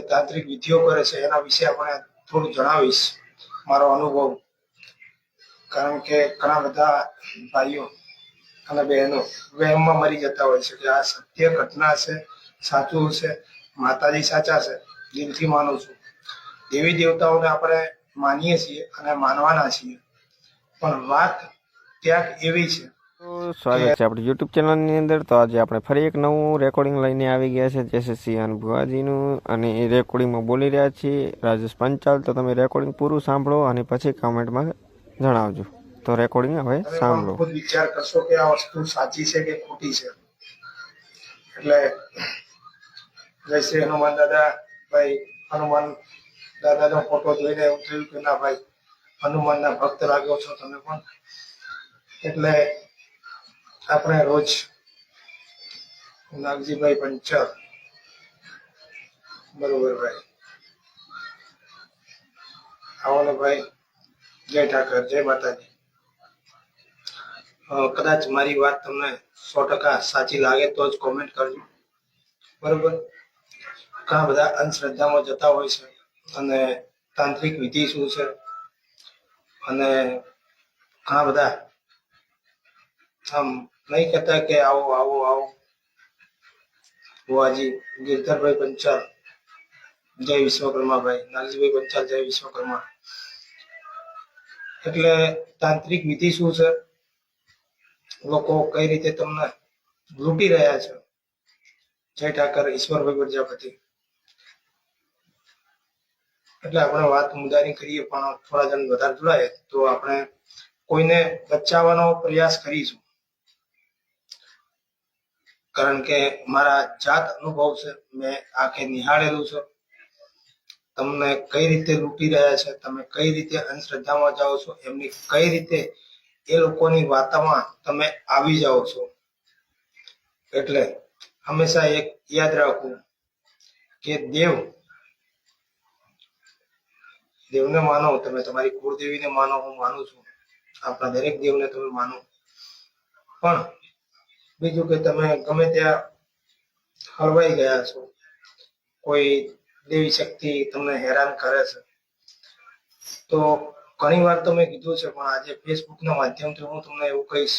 તાંત્રિક વિધિઓ કરે છે, એના વિશે આપણે થોડું જણાવીશ, મારો અનુભવ. કારણ કે ઘણા બધા ભાઈઓ અને બહેનો વહેમમાં મરી જતા હોય છે, કે આ સત્ય ઘટના છે, સાચું છે, માતાજી સાચા છે, દિલથી માનું છું. દેવી દેવતાઓને આપણે માનીએ છીએ અને માનવાના છીએ. પણ વાત ક્યાંક એવી છે તો સ્વાગત છે આપણી યુટ્યુબ ચેનલની અંદર. તો આજે આપણે ફરી એક નવું રેકોર્ડિંગ લઈને આવી ગયા છે જેસએસસી અને ભુવાજીનું. અને એ રેકોર્ડિંગમાં બોલી રહ્યા છીએ રાજેશ પંચાલ. તો તમે રેકોર્ડિંગ પૂરું સાંભળો અને પછી કમેન્ટમાં જણાવજો. તો રેકોર્ડિંગ હવે સાંભળો. ખુદ વિચાર કરશો કે આ વસ્તુ સાચી છે કે ખોટી છે? એટલે જય શ્રી હનુમાન દાદા ભાઈ હનુમાન દાદાનો ફોટો જોઈને એવું થયું કે ના ભાઈ હનુમાનના ભક્ત લાગ્યો છો તમે પણ. એટલે આપણે રોજ નાગજીભાઈ પંચર બરોબર ભાઈ. આવો ભાઈ. જય ઠાકર, જય માતાજી. કદાચ મારી વાત તમને સો ટકા સાચી લાગે તો જ કોમેન્ટ કરજો. બરોબર? ઘણા બધા અંધશ્રદ્ધામાં જતા હોય છે અને તાંત્રિક વિધિ શું છે? અને ઘણા બધા આમ નહીં કહેતા કે આવો આવો આવો. બુવાજી ગિરધરભાઈ પંચાલ જય વિશ્વકર્માભાઈ લાલજીભાઈ પંચાલ જય વિશ્વકર્મા. એટલે તાંત્રિક વિધિ શું છે? લોકો કઈ રીતે તમને લૂંટી રહ્યા છે? જય ઠાકર ઈશ્વરભાઈ પ્રજાપતિ. એટલે આપણે વાત મુદ્દાની કરીએ, પણ થોડા જણ વધારે જોડાય, તો આપણે કોઈને બચાવવાનો પ્રયાસ કરીશું. કારણ કે મારા જાત અનુભવ છે, મેં આંખે નિહાળેલું છે. તમને કઈ રીતે લૂંટી રહ્યા છે, તમે કઈ રીતે અંધશ્રદ્ધામાં જાઓ છો, એમની કઈ રીતે એ લોકોની વાતામાં તમે આવી જાઓ છો. એટલે હંમેશા એક યાદ રાખવું કે દેવ, દેવને માનો, તમે તમારી કુળદેવીને માનો, હું માનું છું. આપણા દરેક દેવને તમે માનો. પણ બીજું કે તમે ગમે ત્યાં હળવાઈ ગયા છો, કોઈ દેવી શક્તિ તમને હેરાન કરે છે, તો ઘણી વાર તો મેં કીધું છે, પણ આજે ફેસબુકના માધ્યમથી હું તમને એવું કહીશ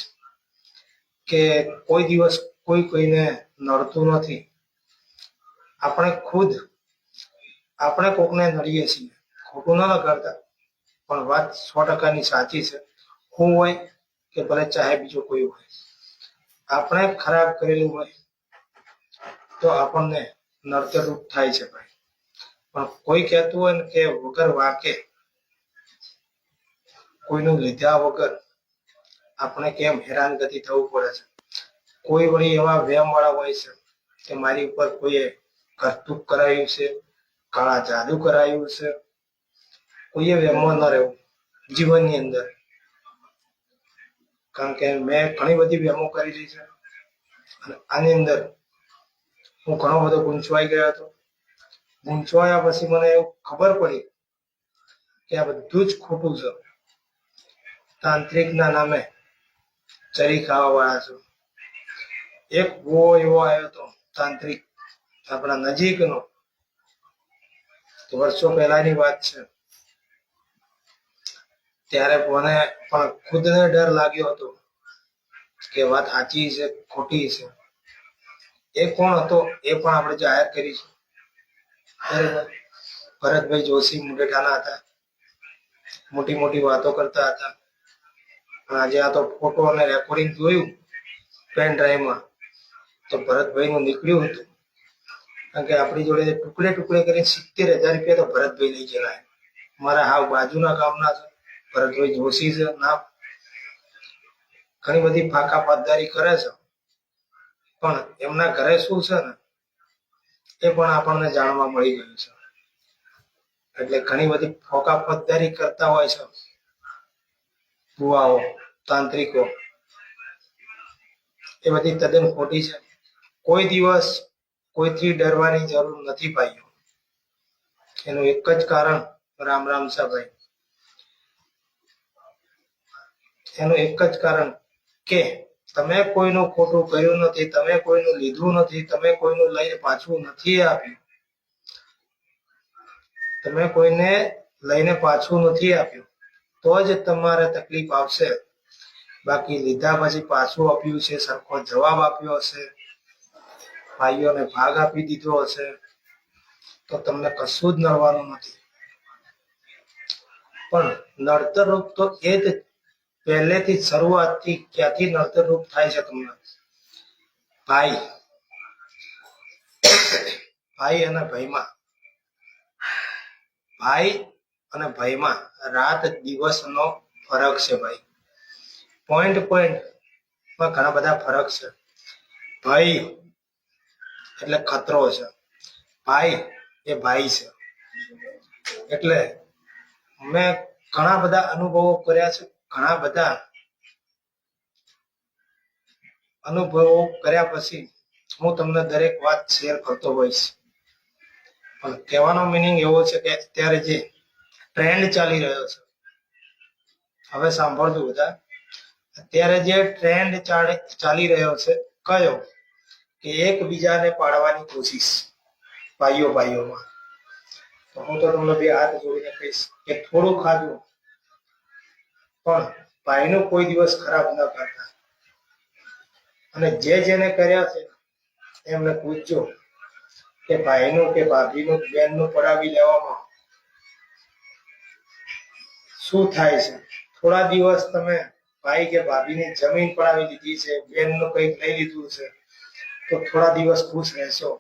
કે કોઈ દિવસ કોઈ કોઈને નડતું નથી. આપણે ખુદ, આપણે કોકને નડીએ છીએ, ખોટું ન કરતા પણ વાત સો ટકાની સાચી છે. હું હોય કે ભલે ચાહે બીજો કોઈ હોય. આપણે ખરાબ કરેલું હોય તો આપણને નર્તરૂપ થાય છે ભાઈ. પણ કોઈ કહેતું હોય ને કે વગર વાકે, કોઈનું લીધા વગર આપણે કેમ હેરાનગતિ થવું પડે છે? કોઈ વળી એવા વ્યામ વાળા હોય છે કે મારી ઉપર કોઈએ કરતૂક કરાયું છે, કાળા જાદુ કરાયું છે? કોઈએ વ્યામમાં ન રહેવું, જીવનની અંદર કારણ કે મેં ઘણી બધી વ્યામો કરેલી છે. અને આની અંદર હું ઘણો બધો ગૂંચવાઈ ગયો હતો. ગૂંચવાયા પછી મને એવું ખબર પડી કે આ બધું જ ખોટું છે. તાંત્રિકના નામે ચરી ખાવા વાળા છો. એક બહુ એવો આવ્યો હતો, તાંત્રિક, આપણા નજીકનો. વર્ષો પહેલાની વાત છે. ત્યારે મને પણ ખુદને ડર લાગ્યો હતો કે વાત સાચી છે, ખોટી છે. એ કોણ હતો? એ પણ આપણે જાહેર કરીશું છે. ભરતભાઈ જોશી મુંડેઠાના હતા. મોટી મોટી વાતો કરતા હતા. આજે આ તો ફોટો અને રેકોર્ડિંગ જોયું પેન ડ્રાઈવમાં તો ભરતભાઈ નું નીકળ્યું હતું. કારણ કે આપણી જોડે ટુકડે ટુકડે કરીને સિત્તેર હજાર રૂપિયા તો ભરતભાઈ લઈ ગયેલા મારા હાવ બાજુના ગામના છે. ભરતભાઈ જોશી છે, ના, ઘણી બધી ફાંકા પાતદારી કરે છે. પણ એમના ઘરે શું છે ને, એ પણ આપણને જાણવા મળી ગયું છે. એટલે ઘણી બધી ફોકા પદ્ધારી કરતા હોય છે, ભુવાઓ, તાંત્રિકો. એ બધી તદ્દન ખોટી છે. કોઈ દિવસ કોઈથી ડરવાની જરૂર નથી ભાઈઓ એનું એક જ કારણ રામ રામ સાભાઈ. એનું એક જ કારણ કે તમે કોઈનું ખોટું કર્યું નથી, તમે કોઈનું લીધું નથી, તમે કોઈનું લઈને પાછું નથી આપ્યું. તમે કોઈને લઈને પાછું નથી આપ્યું. તો જ તમારે તકલીફ આવશે. બાકી લીધા પછી પાછું આપ્યું છે, સરખો જવાબ આપ્યો હશે. ભાઈઓને ભાગ આપી દીધો હશે. તો તમને કશું જ નડવાનું નથી. પણ નડતર રૂપ તો એ જ પહેલેથી શરૂઆતથી ક્યાંથી નડતર રૂપ થાય છે તમને? ભાઈ. ભાઈ અને ભાઈમાં ભાઈ અને ભાઈમાં રાત દિવસનો ફરક છે ભાઈ. પોઈન્ટ પોઈન્ટમાં ઘણા બધા ફરક છે. ભાઈ એટલે ખતરો છે. ભાઈ એ ભાઈ છે. એટલે મેં ઘણા બધા અનુભવો કર્યા છે. ઘણા બધા અનુભવો કર્યા પછી હું તમને દરેક વાત શેર કરતો હોઈશ. પણ કહેવાનો મિનિંગ એવો છે કે અત્યારે જે ટ્રેન્ડ ચાલી રહ્યો છે. હવે સાંભળજો બધા. અત્યારે જે ટ્રેન્ડ ચાલી રહ્યો છે, કયો? કે એકબીજાને પાડવાની કોશિશ ભાઈઓ ભાઈઓમાં તો હું તો તમને બે હાથ જોડીને કહીશ કે થોડું ખાધું પણ ભાઈનું કોઈ દિવસ ખરાબ ન કરતા. અને જે જેને કર્યા છે, એમને પૂછજો કે ભાઈનું કે ભાભીનું બેનનું પડાવી લેવામાં શું થાય છે? થોડા દિવસ તમે ભાઈ કે ભાભીની જમીન પડાવી લીધી છે બેનનું કંઈક લઈ લીધું છે, તો થોડા દિવસ ખુશ રહેશો.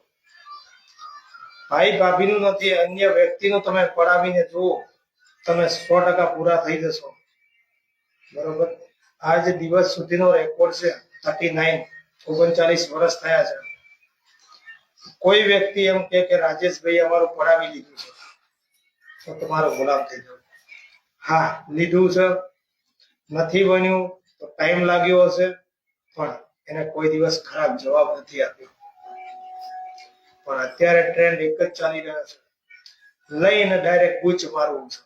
ભાઈ ભાભીનું નથી, અન્ય વ્યક્તિનું તમે પડાવીને જુઓ, તમે સો ટકા પૂરા થઈ જશો. બરોબર? આ જે દિવસ સુધીનો રેકોર્ડ છે થર્ટી નાઇન ઓગણચાલીસ વર્ષ થયા છે. કોઈ વ્યક્તિ એમ કે કે રાજેશભાઈ અમારું પડાવી લીધું છે. તો તમારો ગુલામ થઈ જાવ હા, લીધું છે. નથી બન્યું, તો ટાઈમ લાગ્યો હશે, પણ એને કોઈ દિવસ ખરાબ જવાબ નથી આપ્યો. પણ અત્યારે ટ્રેન્ડ એક જ ચાલી રહ્યો છે. લઈને ડાયરેક્ટ ગુચ મારવું છે.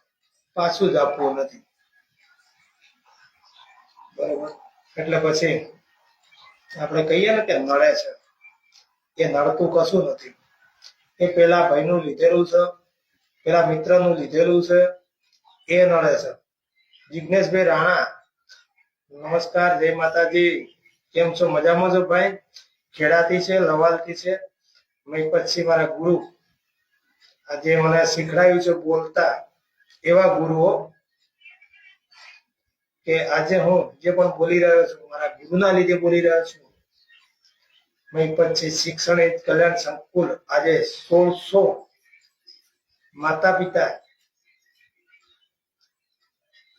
પાછું જ આપવું નથી. બરોબર. એટલે પછી આપણે કહીએ ને કે નડે છે. એ નડતું કશું નથી. એ પેલા ભાઈનું લીધેલું છે, પેલા મિત્રનું લીધેલું છે, એ નડે છે. જિજ્ઞેશભાઈ રાણા, નમસ્કાર, જય માતાજી. કેમ છો? મજામાં છો ભાઈ? ખેડાથી છે, લવાલથી છે. મેં પછી મારા ગુરુ. આજે મને શીખડાયું છે બોલતા એવા ગુરુઓ કે આજે હું જે પણ બોલી રહ્યો છું, મારા ગુરુના લીધે બોલી રહ્યો છું પછી શિક્ષણ કલ્યાણ સંકુલ આજે સોળસો માતા પિતા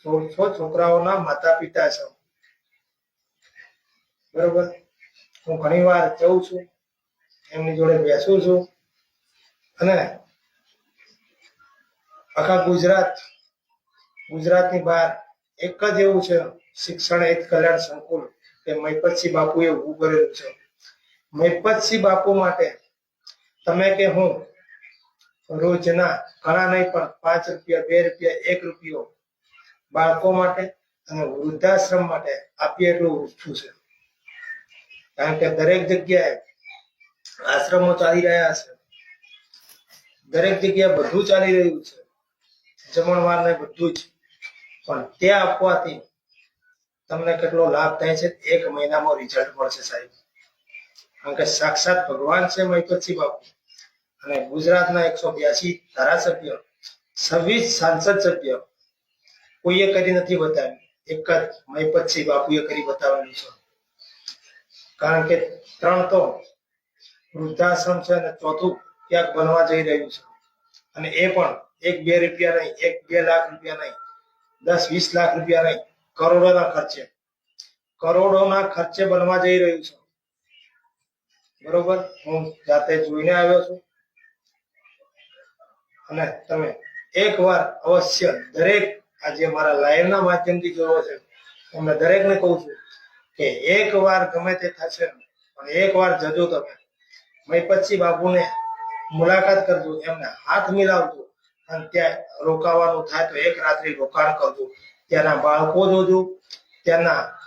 સોળસો છોકરાઓના માતા પિતા છે. બરોબર? હું ઘણી વાર જઉં છું, એમની જોડે બેસું છું, અને આખા ગુજરાત, ગુજરાતની બહાર એક જ એવું છે, શિક્ષણ હિત કલ્યાણ સંકુલ, કે મહિપતસિંહ બાપુએ ઊભું કરેલું છે. મહિપતસિંહ બાપુ માટે તમે કે હું રોજના ઘણા નહીં, પણ પાંચ રૂપિયા, બે રૂપિયા, એક રૂપિયો બાળકો માટે અને વૃદ્ધાશ્રમ માટે આપીએ એટલું ઓછું છે. કારણ કે દરેક જગ્યાએ આશ્રમો ચાલી રહ્યા છે. દરેક જગ્યાએ બધું ચાલી રહ્યું છે. જમણવાર ને બધું જ. પણ તે આપવાથી તમને કેટલો લાભ થાય છે એક મહિનામાં રિઝલ્ટ મળશે સાહેબ. કારણ કે સાક્ષાત ભગવાન છે મહિપતસિંહ બાપુ. અને ગુજરાતના એકસો બ્યાસી ધારાસભ્ય, છવ્વીસ સાંસદ સભ્ય કોઈએ કરી નથી બતાવ્યું. એક જ મહિપતસિંહ બાપુએ કરી બતાવેલું છે. કારણ કે ત્રણ તો વૃદ્ધાશ્રમ છે અને ચોથું ક્યાંક બનવા જઈ રહ્યું છે. અને એ પણ એક બે રૂપિયા નહીં, એક બે લાખ રૂપિયા નહીં. દસ વીસ લાખ રૂપિયા નહીં, કરોડોના ખર્ચે. કરોડોના ખર્ચે બનવા જઈ રહ્યું છે. બરોબર? હું જાતે જોઈને આવ્યો છું. અને તમે એકવાર અવશ્ય દરેક આજે મારા લાઈવના માધ્યમથી જોવો છે. તમને દરેકને કહું છું કે એક વાર ગમે તે થશે પણ એક વાર જજો તમે. મહિપતસિંહ બાપુને મુલાકાત કરજો, એમને હાથ મિલાવજો. અને ત્યાં રોકાવાનું થાય તો એક રાત્રિ રોકાણ કરજો ત્યાંના બાળકો જોજો, ત્યાંના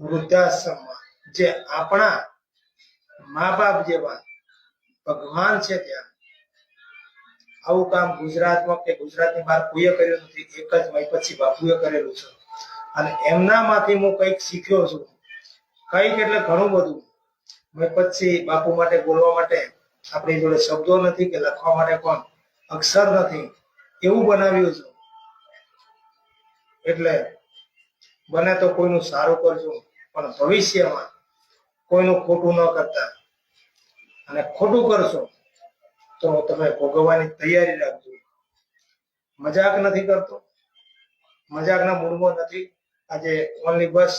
વૃદ્ધાશ્રમમાં જે આપણા મા બાપ જેવા ભગવાન છે ત્યાં. આવું કામ ગુજરાતમાં કે ગુજરાતની બહાર કોઈએ કર્યું નથી, એક જ મહિપતસિંહ બાપુએ કરેલું છે. અને એમનામાંથી હું કંઈક શીખ્યો છું. કંઈક એટલે ઘણું બધું. મહિપતસિંહ બાપુ માટે બોલવા માટે આપણી જોડે શબ્દો નથી કે લખવા માટે પણ અક્ષર નથી. એવું બનાવ્યું છે. એટલે બને તો કોઈનું સારું કરજો, પણ ભવિષ્યમાં કોઈનું ખોટું ન કરતા. અને ખોટું કરશો તો તમે ભોગવવાની તૈયારી રાખજો. મજાક નથી કરતો. મજાકના મૂળમાં નથી. આજે ઓનલી બસ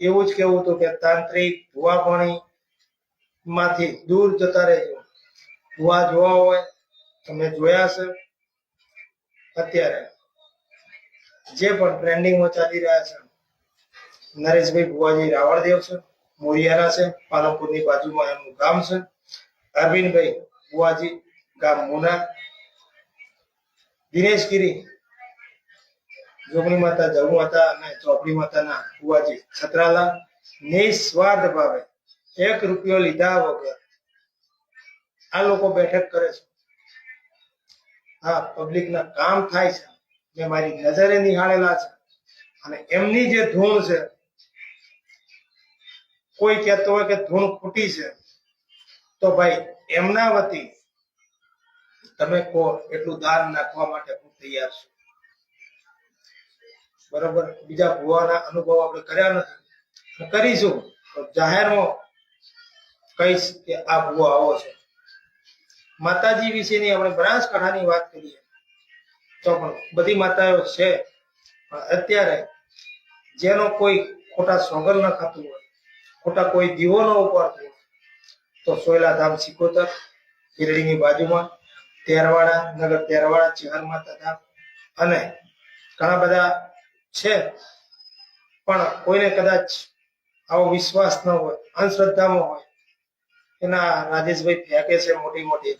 એવું જ કેવું હતું કે તાંત્રિક ભુવાપણી માંથી દૂર જતા રહેજો. ભુવા જોવા હોય તમે જોયા છે અત્યારે જે પણ ટ્રેન્ડિંગમાં ચાલી રહ્યા છે, નરેશભાઈ ભુવાજી રાવળદેવ છે, મોરિયાના છે, પાલનપુરની બાજુમાં એમનું ગામ છે, અરવિંદભાઈ ભુવાજી ગામ મુના, દિનેશ ગીરી, જોગણી માતા જવું માતા અને ચોપડી માતાના ભુવાજી છત્રાલા, નિસ્વાર્થ ભાવે એક રૂપિયો લીધા વગર આ લોકો બેઠક કરે છે. હા પબ્લિક ના કામ થાય છે, જે મારી નજરે નિહાળેલા છે. અને એમની જે ધૂણ છે, કોઈ કહેતો હોય કે ધૂણ ખૂટી છે, તો ભાઈ, એમના વતી તમે કહો, એટલું દાન નાખવા માટે હું તૈયાર છું. બરોબર? બીજા ભુવાના અનુભવ આપણે કર્યા નથી. કરીશું તો જાહેરમાં કહીશ કે આ ભુવા આવો છે. માતાજી વિશેની આપણે બનાસકાંઠાની વાત કરીએ, તો પણ બધી માતાઓ છે. અત્યારે જેનો કોઈ ખોટા સોગલ ન ખાતું હોય, ખોટા કોઈ દીવો ન ઉપાડતું હોય, તો સોયલા ધામ સિકોતર શિરડીની બાજુમાં, તેરવાડા, નગર તેરવાડા ચહર માતા ધામ અને ઘણા બધા છે. પણ કોઈને કદાચ આવો વિશ્વાસ ન હોય, અંધશ્રદ્ધામાં હોય, એના રાજેશભાઈ ફેંકે છે મોટી મોટી.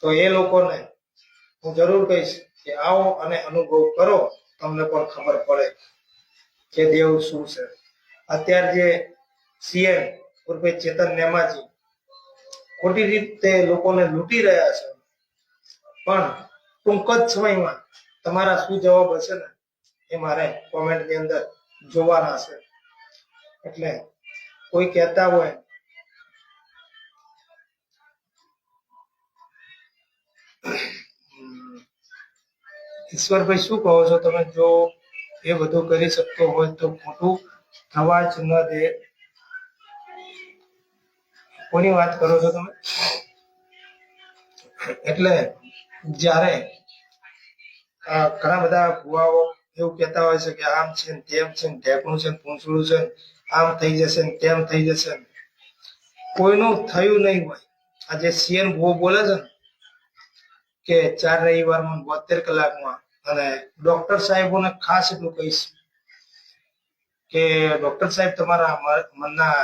તો એ લોકોને હું જરૂર કહીશ કે આવો અને અનુભવ કરો, તમને પણ ખબર પડે કે દેવ શું છે. અત્યારે જે સીએમ ઉર્ફે ચેતન નેમાજી ખોટી રીતે લોકોને લૂંટી રહ્યા છે. પણ ટૂંક જ સમયમાં તમારા શું જવાબ હશે ને એ મારે કોમેન્ટની અંદર જોવાના છે. એટલે કોઈ કહેતા હોય ઈશ્વરભાઈ, શું કહો છો તમે? જો એ બધું કરી શકતો હોય તો ખોટું થવા જ ન દે. કોની વાત કરો છો તમે? એટલે જ્યારે ઘણા બધા ભુવાઓ એવું કહેતા હોય છે કે આમ છે ને તેમ છે ને ઢેકણું છે ને પૂંછડું છે આમ થઈ જશે ને તેમ થઈ જશે કોઈનું થયું નહીં હોય. આ જે સીએન ભુવો બોલે છે ને કે ચાર રવિવારમાં બોતેર કલાકમાં. અને ડોક્ટર સાહેબોને ખાસ એટલું કહીશ કે ડોક્ટર સાહેબ તમારા મનના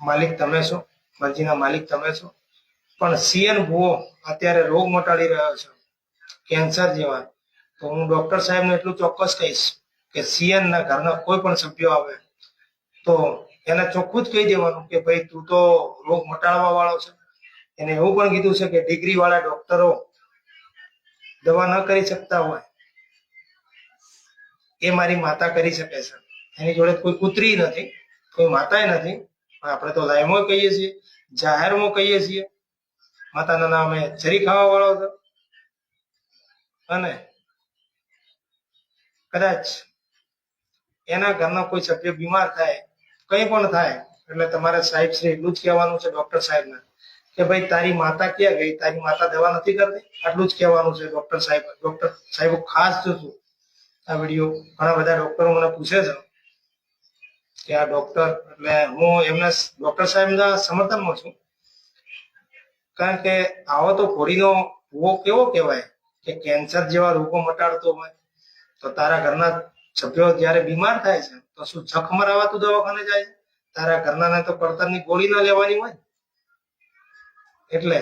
માલિક તમે છો, મરજીના માલિક તમે છો. પણ સીએન ભુવો અત્યારે રોગ મટાડી રહ્યો છે, કેન્સર જેવા. તો હું ડોક્ટર સાહેબને એટલું ચોક્કસ કહીશ કે સીએનના ઘરના કોઈ પણ સભ્યો આવે, તો એને ચોખ્ખું જ કહી દેવાનું કે ભાઈ તું તો રોગ મટાડવા વાળો છે. એને એવું પણ કીધું છે કે ડિગ્રી વાળા ડોક્ટરો દવા ન કરી શકતા હોય એ મારી માતા કરી શકે છે. એની જોડે કોઈ કૂતરી નથી, કોઈ માતાય નથી, પણ આપણે તો લાઈવમાં કહીએ છીએ, જાહેરમાં કહીએ છીએ. માતાના નામે જરી ખાવા વાળો હતો. અને કદાચ એના ઘરના કોઈ સભ્ય બીમાર થાય, કંઈ પણ થાય, એટલે તમારે સાહેબ શ્રી એટલું જ કહેવાનું છે, ડોક્ટર સાહેબને. કે ભાઈ, તારી માતા ક્યાં ગઈ? તારી માતા દવા નથી કરતી? આટલું જ કહેવાનું છે ડોક્ટર સાહેબ. ડોક્ટર સાહેબ ખાસ જોશું આ વીડિયો ઘણા બધા ડોક્ટરો મને પૂછે છે કે આ ડોક્ટર, એટલે હું એમને ડોક્ટર સાહેબના સમર્થનમાં છું. કારણ કે આવો તો ઘોડીનો ભૂવો કેવો કહેવાય કે કેન્સર જેવા રોગો મટાડતો હોય. તો તારા ઘરના સભ્યો જ્યારે બીમાર થાય છે, તો શું જખ મરાવા તું દવાખાને જાય? તારા ઘરના તો પડતરની ગોળી ના લેવાની હોય? એટલે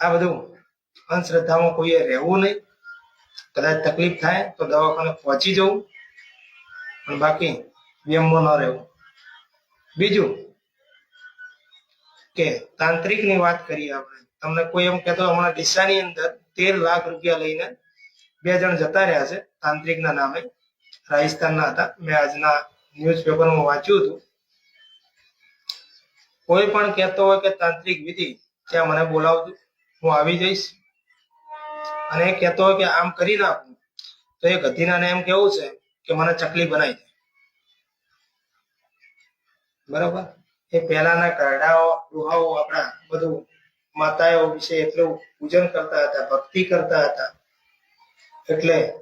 આ બધું અંધશ્રદ્ધામાં કોઈએ રહેવું નહીં. કદાચ તકલીફ થાય તો દવાખાને પહોંચી જવું પણ બાકી વ્યમમાં ન રહેવું. બીજું કે તાંત્રિકની વાત કરીએ આપણે. તમને કોઈ એમ કહેતો હમણાં ડીસાની અંદર તેર લાખ રૂપિયા લઈને બે જણ જતા રહ્યા છે. તાંત્રિકના નામે. રાજસ્થાનના હતા. મેં આજના ન્યૂઝપેપરમાં વાંચ્યું હતું. કોઈ પણ કહેતો હોય કે તાંત્રિક વિધિ ત્યાં મને બોલાવજો. હું આવી જઈશ. અને કહેતો કે આમ કરી નાખું. તો એ ગધીનાને એમ કેવું છે કે મને ચકલી બનાવી દે. બરોબર? એ પહેલાના કરડાઓ ડોહાઓ આપણા બધું માતાઓ વિશે એટલું પૂજન કરતા હતા, ભક્તિ કરતા હતા. એટલે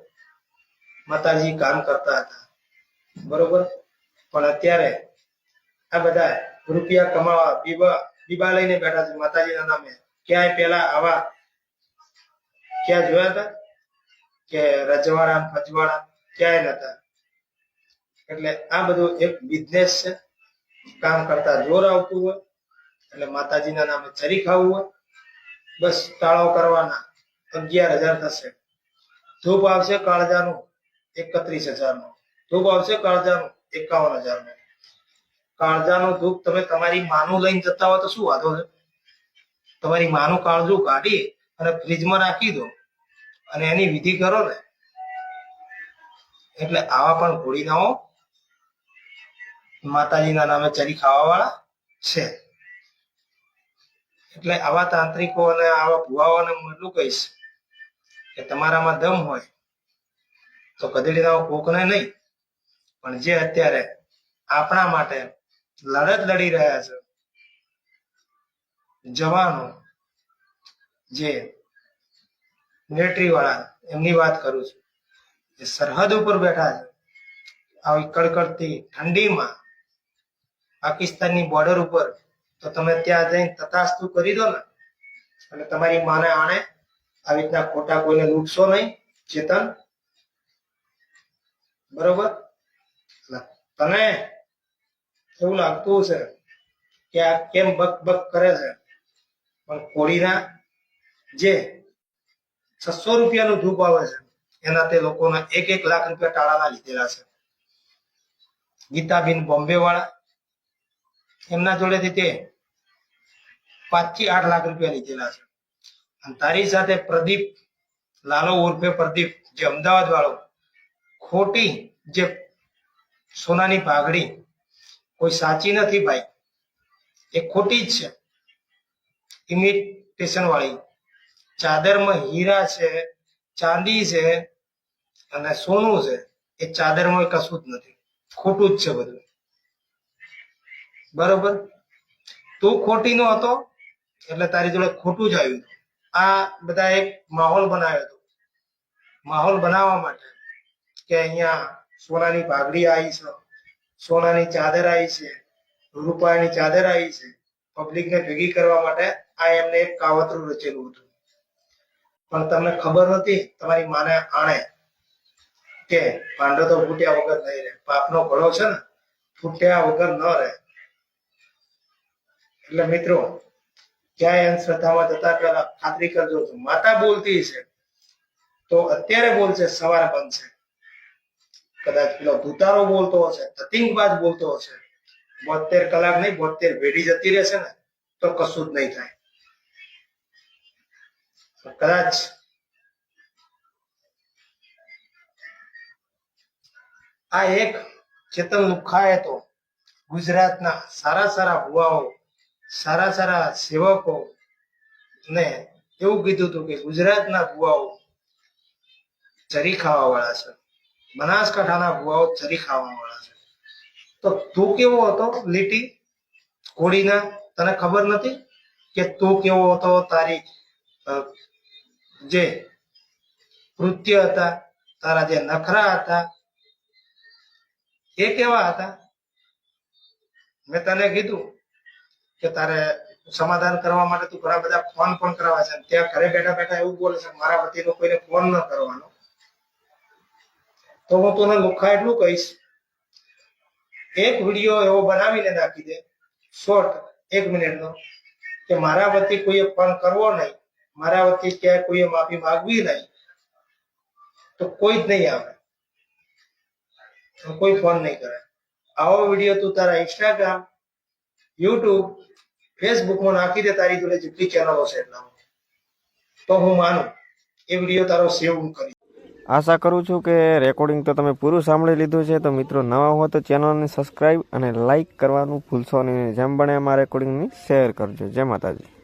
માતાજી કામ કરતા હતા. બરોબર? પણ અત્યારે આ બધા રૂપિયા કમાવા બીબા બીબા લઈને બેઠા છે, માતાજીના નામે. ક્યાંય પેલા આવા, ક્યાં જોયા હતા? કે રજવાડા, ફજવાડા? ક્યાંય નતા એટલે આ બધું એક બિઝનેસ છે. કામ કરતા જોર આવતું હોય, એટલે માતાજીના નામે ચરી ખાવું હોય. બસ તાળો કરવાના, અગિયાર હજાર થશે. ધૂપ આવશે કાળજાનું એકત્રીસ હજારનું. ધૂપ આવશે કાળજાનું એકાવન હજારનું. કાળજાનું દુઃખ તમે તમારી માનું લઈને જતા હોય તો શું વાંધો છે? તમારી માનું કાળજું કાઢી અને ફ્રીજમાં રાખી દો. અને એની વિધિ કરો ને. એટલે આવા પણ ઘોડીનાઓ માતાજીના નામે ચરી ખાવા વાળા છે. એટલે આવા તાંત્રિકો અને આવા ભુવાઓને હું એટલું કહીશ કે તમારામાં દમ હોય તો કદડીના કોકને નહીં. પણ જે અત્યારે આપણા માટે લડત લડી રહ્યા છે. જવાનો જે મિલિટરી વાળા એમની વાત કરું છું. એ સરહદ ઉપર બેઠા છે. આવી કડકડતી ઠંડીમાં પાકિસ્તાનની બોર્ડર ઉપર, તો તમે ત્યાં જઈને તથાસ્તુ કરી દો ને. અને તમારી માને આણે આવી રીતના ખોટા કોઈને લૂંટશો નહીં, ચેતન. બરોબર? તને એવું લાગતું છે કે આ કેમ બક બક કરે છે. પણ કોળીના જે છસો રૂપિયાનું ધૂપ આવે છે, એના તે લોકોના એક એક લાખ રૂપિયા ટાળાના લીધેલા છે. ગીતાબેન બોમ્બે વાળા એમના જોડેથી તે પાંચથી આઠ લાખ રૂપિયા લીધેલા છે. અને તારી સાથે પ્રદીપ, લાલો ઉર્ફે પ્રદીપ, જે અમદાવાદ વાળો ખોટી જે સોનાની પાઘડી કોઈ સાચી નથી ભાઈ. એ ખોટી જ છે. ઇમિટેશન વાળી. ચાદરમાં હીરા છે, ચાંદી છે અને સોનું છે. એ ચાદરમાં કશું જ નથી. ખોટું જ છે બધું. બરોબર? તું ખોટી નો હતો? એટલે તારી જોડે ખોટું જ આવ્યું આ બધા એક માહોલ બનાવ્યો હતો. માહોલ બનાવવા માટે કે અહીંયા સોનાની પાઘડી આવી છે. સોનાની ચાદર આવી છે રૂપિયાની ચાદર આવી છે, પબ્લિકને ભેગી કરવા માટે આ એમને એક કાવતરું રચેલું હતું. પણ તમને ખબર નથી તમારી માને આણે કે પાંડો તો ફૂટ્યા વગર નહીં રહે. પાપનો ઘડો છે ને, ફૂટ્યા વગર ન રહે. એટલે મિત્રો, ક્યાંય અંધશ્રદ્ધામાં જતા પહેલા ખાતરી કરજો. માતા બોલતી છે, તો અત્યારે બોલશે, સવારે બનશે કદાચ પેલો ભૂતારો બોલતો હશે, તતિંગબાજ બોલતો હશે, બોતેર કલાક નહીં, બોતેર ભેડી જતી રહેશે ને, તો કશું જ નહીં થાય. કદાચ આ એક ચેતન મુખાએ તો ગુજરાતના સારા સારા ભુવાઓ, સારા સારા સેવકો ને એવું કીધું હતું કે ગુજરાતના ભુવાઓ ચરી ખાવા વાળા છે. બનાસકાંઠાના ભુવાઓ ચરી ખાવા વાળા છે. તો તું કેવો હતો, લીટી? ઘોડીના તને ખબર નથી કે તું કેવો હતો? તારી જે કૃત્ય હતા, તારા જે નખરા હતા, એ કેવા હતા? મેં તને કીધું કે તારે સમાધાન કરવા માટે તું ઘણા બધા ફોન પણ કરાવે છે. ત્યાં ઘરે બેઠા બેઠા એવું બોલે છે મારા પતિનો કોઈને ફોન ન કરવાનો. તો હું તને લુખા એટલું કહીશ. એક વીડિયો એવો બનાવીને નાખી દે. શોર્ટ એક મિનિટનો. કે મારા વતી કોઈએ ફોન કરવો નહીં. મારા વતી ક્યાંય કોઈએ માફી માંગવી નહીં. તો કોઈ જ નહીં આવે. કોઈ ફોન નહીં કરે. આવો વીડિયો તું તારા ઇન્સ્ટાગ્રામ યુટ્યુબ ફેસબુકમાં નાખી દે તારી જોડે જેટલી ચેનલો છે એટલામાં તો હું માનું, એ વીડિયો તારો સેવ હું કરીશ આશા કરું છું કે રેકોર્ડિંગ તો તમે પૂરું સાંભળી લીધું છે. તો મિત્રો નવા હો તો ચેનલને સબસ્ક્રાઈબ અને લાઇક કરવાનું ભૂલશો નહીં. જેમ બને એમાં રેકોર્ડિંગની શેર કરજો. જય માતાજી.